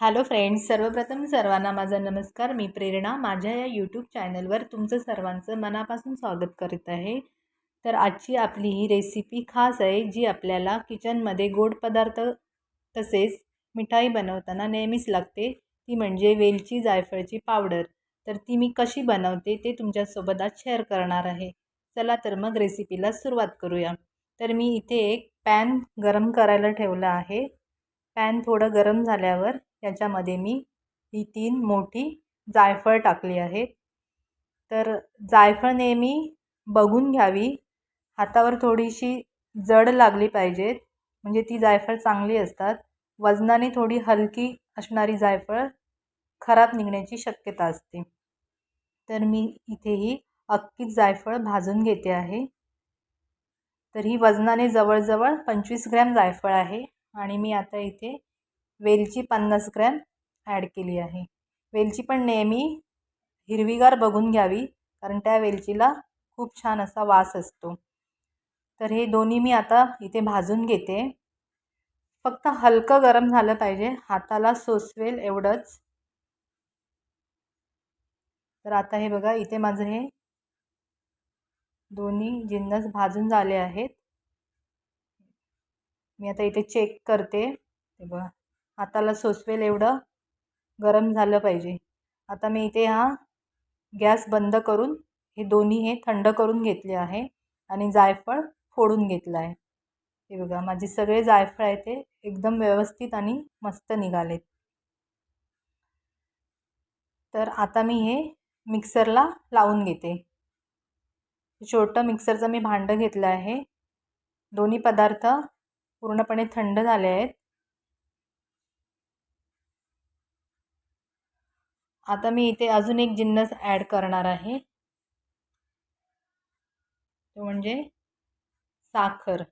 Hello friends सर्वप्रथम सर्वांना माझा नमस्कार मी प्रेरणा. माझ्या या यूट्यूब चॅनलवर तुमचं सर्वांचं मनापासून स्वागत करीत आहे. तर आजची आपली ही रेसिपी खास आहे जी आपल्याला किचनमध्ये गोड पदार्थ तसेच मिठाई बनवताना नेहमीच लागते. ती म्हणजे वेलची जायफळची पावडर तर ती मी कशी बनवते ते तुमच्यासोबत आज शेअर करणार आहे. चला तर मग रेसिपीला सुरुवात करूया. तर मी इथे एक पॅन गरम करायला ठेवला आहे. पॅन थोडं गरम झाल्यावर याच्यामध्ये मी ही तीन मोठी जायफळ टाकली आहेत. तर जायफळ नेहमी बघून घ्यावी. हातावर थोडीशी जड लागली पाहिजेत म्हणजे ती जायफळ चांगली असतात. वजनाने थोडी हलकी असणारी जायफळ खराब निघण्याची शक्यता असते. तर मी इथे ही अख्खीच जायफळ भाजून घेते आहे. तर ही वजनाने जवळजवळ पंचवीस ग्रॅम जायफळ आहे आणि मी आता इथे वेलची पन्नास ग्रॅम ॲड केली आहे. वेलची पण नेहमी हिरवीगार बघून घ्यावी कारण त्या वेलचीला खूप छान असा वास असतो. तर हे दोन्ही मी आता इथे भाजून घेते. फक्त हलकं गरम झालं पाहिजे हाताला सोसवेल एवढंच. तर आता हे बघा इथे माझं हे दोन्ही जिन्नस भाजून झाले आहेत. मी आता इथे चेक करते. ते बघा. हाताला सोसवेल एवढं गरम झालं पाहिजे. आता मी इथे हा गॅस बंद करून हे दोन्ही हे थंड करून घेतले आहे आणि जायफळ फोडून घेतलं आहे. हे बघा माझे सगळे जायफळ आहे ते एकदम व्यवस्थित आणि मस्त निघालेत. तर आता मी हे मिक्सरला लावून घेते. छोटं मिक्सरचं मी भांडं घेतलं आहे. दोन्ही पदार्थ पूर्णपणे थंड झाले आहेत. आता मी इथे अजून एक जिन्नस ॲड करणार आहे. तो म्हणजे साखर.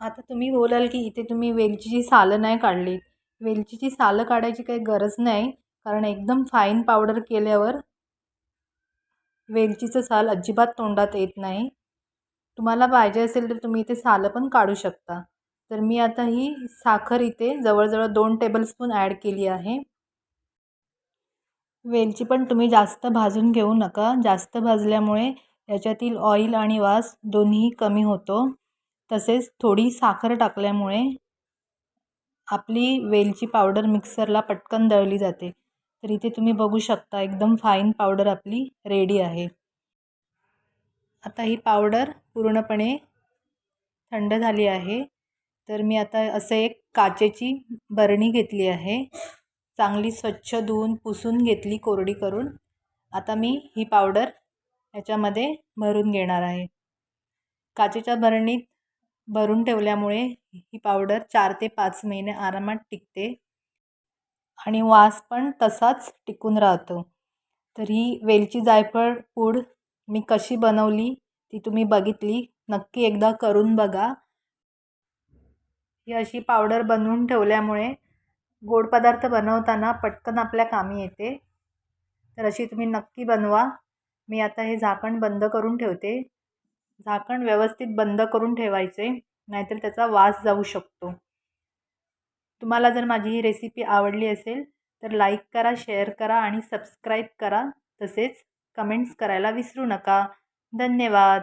आता तुम्ही बोलाल की इथे तुम्ही वेलचीची सालं नाही काढली. वेलचीची सालं काढायची काही गरज नाही कारण एकदम फाईन पावडर केल्यावर वेलचीचं साल अजिबात तोंडात येत नाही. तुम्हाला पाहिजे असेल तर तुम्ही इथे सालं पण काढू शकता. तर मी आता ही साखर इथे जवळजवळ दोन टेबलस्पून ॲड केली आहे. वेलची पण तुम्ही जास्त भाजून घेऊ नका. जास्त भाजल्यामुळे याच्यातील ऑइल आणि वास दोन्ही कमी होतो. तसेच थोडी साखर टाकल्यामुळे आपली वेलची पावडर मिक्सरला पटकन दळली जाते. तर इथे तुम्ही बघू शकता एकदम फाईन पावडर आपली रेडी आहे. आता ही पावडर पूर्णपणे थंड झाली आहे. तर मी आता असं एक काचेची बरणी घेतली आहे. चांगली स्वच्छ धुवून पुसून घेतली कोरडी करून. आता मी ही पावडर ह्याच्यामध्ये भरून घेणार आहे. काचेच्या बरणीत भरून ठेवल्यामुळे ही पावडर चार ते पाच महिने आरामात टिकते आणि वास पण तसाच टिकून राहतो. तर ही वेलची जायफळ पूड मी कशी बनवली ती तुम्ही बघितली. नक्की एकदा करून बघा. ही अशी पावडर बनवून ठेवल्यामुळे गोड पदार्थ बनवताना पटकन आपल्या कामी येते. तर अशी तुम्ही नक्की बनवा. मी आता हे झाकण बंद करून ठेवते. झाकण व्यवस्थित बंद करून ठेवायचे नाहीतर त्याचा वास जाऊ शकतो. तुम्हाला जर माझी ही रेसिपी आवडली असेल तर लाईक करा शेअर करा आणि सबस्क्राईब करा. तसेच कमेंट्स करायला विसरू नका. धन्यवाद!